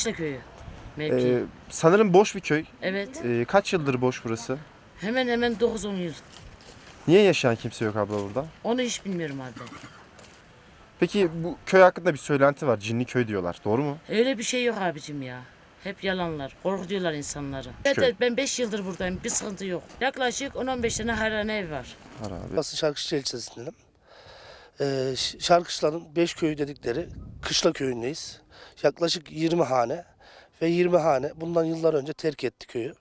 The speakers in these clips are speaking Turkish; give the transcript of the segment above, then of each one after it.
Kışla köyü. Mevki. Ee, sanırım boş bir köy. evet. Ee, kaç yıldır boş burası? Hemen hemen 9-10 yıl. Niye yaşayan kimse yok abla burada? Onu hiç bilmiyorum abi. Peki bu köy hakkında bir söylenti var. Cinli köy diyorlar. Doğru mu? Öyle bir şey yok abicim ya. Hep yalanlar. Korkutuyorlar insanları. Evet, Köy. evet ben 5 yıldır buradayım. Bir sıkıntı yok. Yaklaşık 10-15 tane harane ev var. Var abi. Burası Şarkışlı ilçesindenim. Ee, Ş- Şarkışla'nın 5 köyü dedikleri Kışla köyündeyiz. Yaklaşık 20 hane ve 20 hane bundan yıllar önce terk etti köyü.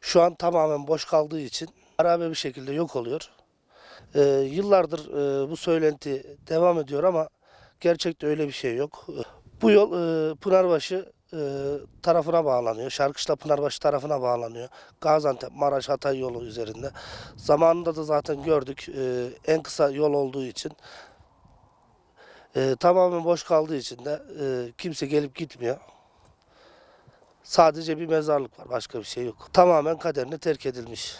Şu an tamamen boş kaldığı için harabe bir şekilde yok oluyor. Ee, yıllardır e, bu söylenti devam ediyor ama gerçekte öyle bir şey yok. Bu yol e, Pınarbaşı e, tarafına bağlanıyor. Şarkışla Pınarbaşı tarafına bağlanıyor. Gaziantep, Maraş, Hatay yolu üzerinde. Zamanında da zaten gördük e, en kısa yol olduğu için e, tamamen boş kaldığı için de e, kimse gelip gitmiyor. Sadece bir mezarlık var başka bir şey yok. Tamamen kaderine terk edilmiş.